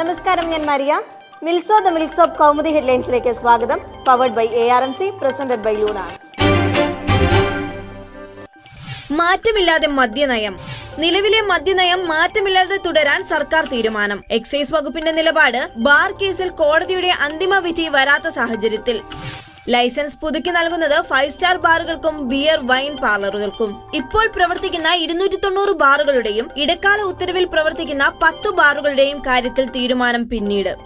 നമസ്കാരം ഞാൻ മരിയ. മിൽസോ ദ മിൽക്സ് ഓഫ് കൗമുദി ഹെഡ്ലൈൻസിലേക്ക് സ്വാഗതം. Powered by A R M C presented by Lunars മാറ്റമില്ലാതെ മദ്യനയം. നിലവിലെ മദ്യനയം മാറ്റമില്ലാതെ തുടരാൻ സർക്കാർ തീരുമാനം. എക്സൈസ് വകുപ്പിന്റെ നിലപാട് ബാർ കേസിൽ കോടതിയുടെ അന്തിമ വിധി വരാത്ത സാഹചര്യത്തിൽ. ലൈസൻസ് പുതുക്കി നൽകുന്നത് ഫൈവ് സ്റ്റാർ ബാറുകൾക്കും ബിയർ വൈൻ പാർലറുകൾക്കും ഇപ്പോൾ പ്രവർത്തിക്കുന്ന ഇരുന്നൂറ്റി തൊണ്ണൂറ് ബാറുകളുടെയും ഇടക്കാല ഉത്തരവിൽ പ്രവർത്തിക്കുന്ന പത്ത് ബാറുകളുടെയും കാര്യത്തിൽ തീരുമാനം പിന്നീട്.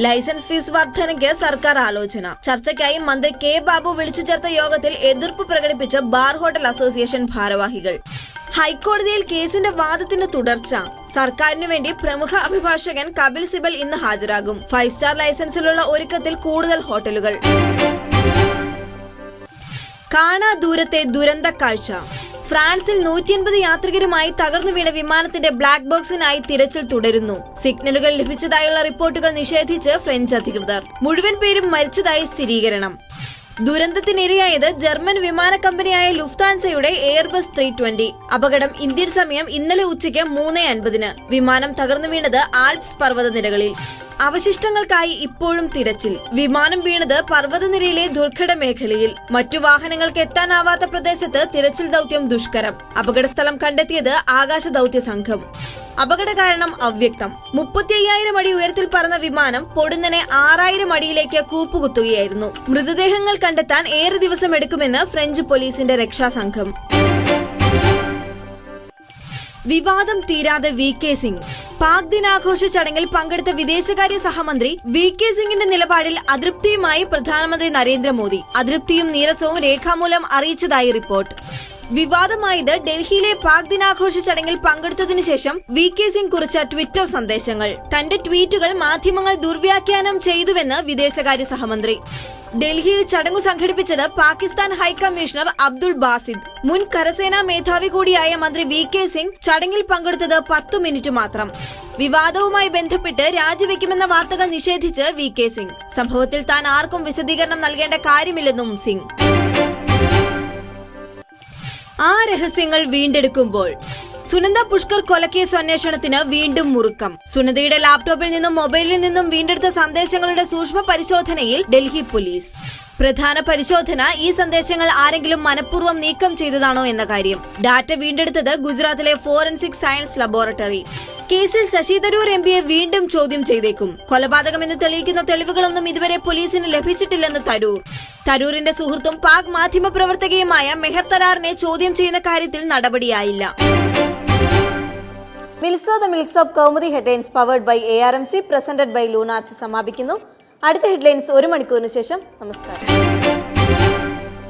ലൈസൻസ് ഫീസ് വർധനയ്ക്ക് സർക്കാർ ആലോചന. ചർച്ചയ്ക്കായി മന്ത്രി കെ ബാബു വിളിച്ചു ചേർത്ത യോഗത്തിൽ എതിർപ്പ് പ്രകടിപ്പിച്ച ബാർ ഹോട്ടൽ അസോസിയേഷൻ ഭാരവാഹികൾ. ഹൈക്കോടതിയിൽ കേസിന്റെ വാദത്തിന് തുടർച്ച. സർക്കാരിനു വേണ്ടി പ്രമുഖ അഭിഭാഷകൻ കപിൽ സിബൽ ഇന്ന് ഹാജരാകും. ഫൈവ് സ്റ്റാർ ലൈസൻസിലുള്ള ഒരുക്കത്തിൽ കൂടുതൽ ഹോട്ടലുകൾ. കാണാ ദൂരത്തെ ദുരന്ത കാഴ്ച ഫ്രാൻസിൽ നൂറ്റി അൻപത് യാത്രികരുമായി തകർന്നു വീണ വിമാനത്തിന്റെ ബ്ലാക്ക് ബോക്സിനായി തിരച്ചിൽ തുടരുന്നു. സിഗ്നലുകൾ ലഭിച്ചതായുള്ള റിപ്പോർട്ടുകൾ നിഷേധിച്ച് ഫ്രഞ്ച് അധികൃതർ. മുഴുവൻ പേരും മരിച്ചതായി സ്ഥിരീകരണം. ദുരന്തത്തിനിരയായത് ജർമ്മൻ വിമാന കമ്പനിയായ ലുഫ്താൻസയുടെ എയർബസ് ത്രീ ട്വന്റി. അപകടം ഇന്ത്യൻ സമയം ഇന്നലെ ഉച്ചയ്ക്ക് മൂന്ന് അൻപതിന്. വിമാനം തകർന്നു വീണത് ആൽപ്സ് പർവതനിരകളിൽ. അവശിഷ്ടങ്ങൾക്കായി ഇപ്പോഴും തിരച്ചിൽ. വിമാനം വീണത് പർവതനിരയിലെ ദുർഘട മേഖലയിൽ. മറ്റു വാഹനങ്ങൾക്ക് എത്താനാവാത്ത പ്രദേശത്ത് തിരച്ചിൽ ദൗത്യം ദുഷ്കരം. അപകടസ്ഥലം കണ്ടെത്തിയത് ആകാശ ദൗത്യ സംഘം അപകട കാരണം അവ്യക്തം. മുപ്പത്തി അയ്യായിരം അടി ഉയരത്തിൽ പറന്ന വിമാനം പൊടുന്നനെ ആറായിരം അടിയിലേക്ക് കൂപ്പുകുത്തുകയായിരുന്നു. മൃതദേഹങ്ങൾ കണ്ടെത്താൻ ഏറെ ദിവസം എടുക്കുമെന്ന് ഫ്രഞ്ച് പോലീസിന്റെ രക്ഷാസംഘം. വിവാദം തീരാതെ വി കെ സിംഗ്. പാക് ദിനാഘോഷ ചടങ്ങിൽ പങ്കെടുത്ത വിദേശകാര്യ സഹമന്ത്രി വി കെ സിംഗിന്റെ നിലപാടിൽ അതൃപ്തിയുമായി പ്രധാനമന്ത്രി നരേന്ദ്രമോദി. അതൃപ്തിയും നീരസവും രേഖാമൂലം അറിയിച്ചതായി റിപ്പോർട്ട്. വിവാദമായത് ഡൽഹിയിലെ പാക് ദിനാഘോഷ ചടങ്ങിൽ പങ്കെടുത്തതിനു ശേഷം വി കെ സിംഗ് കുറിച്ച ട്വിറ്റർ സന്ദേശങ്ങൾ. തന്റെ ട്വീറ്റുകൾ മാധ്യമങ്ങൾ ദുർവ്യാഖ്യാനം ചെയ്തുവെന്ന് വിദേശകാര്യ സഹമന്ത്രി. ഡൽഹിയിൽ ചടങ്ങു സംഘടിപ്പിച്ചത് പാകിസ്ഥാൻ ഹൈക്കമ്മീഷണർ അബ്ദുൾ ബാസിദ്. മുൻ കരസേനാ മേധാവി കൂടിയായ മന്ത്രി വി കെ സിംഗ് ചടങ്ങിൽ പങ്കെടുത്തത് പത്തു മിനിറ്റ് മാത്രം. വിവാദവുമായി ബന്ധപ്പെട്ട് രാജിവെക്കുമെന്ന വാർത്തകൾ നിഷേധിച്ച് വി കെ സിംഗ്. സംഭവത്തിൽ താൻ ആർക്കും വിശദീകരണം നൽകേണ്ട കാര്യമില്ലെന്നും സിംഗ്. ആ രഹസ്യങ്ങൾ വീണ്ടെടുക്കുമ്പോൾ സുനന്ദ പുഷ്കർ കൊലക്കേസ് അന്വേഷണത്തിന് വീണ്ടും മുറുക്കം. സുനന്ദയുടെ ലാപ്ടോപ്പിൽ നിന്നും മൊബൈലിൽ നിന്നും വീണ്ടെടുത്ത സന്ദേശങ്ങളുടെ സൂക്ഷ്മ പരിശോധനയിൽ ഡൽഹി പോലീസ്. പ്രധാന പരിശോധന ഈ സന്ദേശങ്ങൾ ആരെങ്കിലും മനഃപൂർവം നീക്കം ചെയ്തതാണോ എന്ന കാര്യം. ഡാറ്റ വീണ്ടെടുത്തത് ഗുജറാത്തിലെ ഫോറൻസിക് സയൻസ് ലബോറട്ടറി. കേസിൽ ശശി തരൂർ എം പിയെ വീണ്ടും ചോദ്യം ചെയ്തേക്കും. കൊലപാതകമെന്ന് തെളിയിക്കുന്ന തെളിവുകളൊന്നും ഇതുവരെ പോലീസിന് ലഭിച്ചിട്ടില്ലെന്ന് തരൂർ. തരൂരിന്റെ സുഹൃത്തും പാക് മാധ്യമ പ്രവർത്തകയുമായ മെഹർ തരാറിനെ ചോദ്യം ചെയ്യുന്ന കാര്യത്തിൽ നടപടിയായില്ല. മിൽസോ the milks of Kaumudi headlines powered by A R M C presented by ലൂനാർസി സമാപിക്കുന്നു. അടുത്ത ഹെഡ്ലൈൻസ് ഒരു മണിക്കൂറിന് ശേഷം. നമസ്കാരം.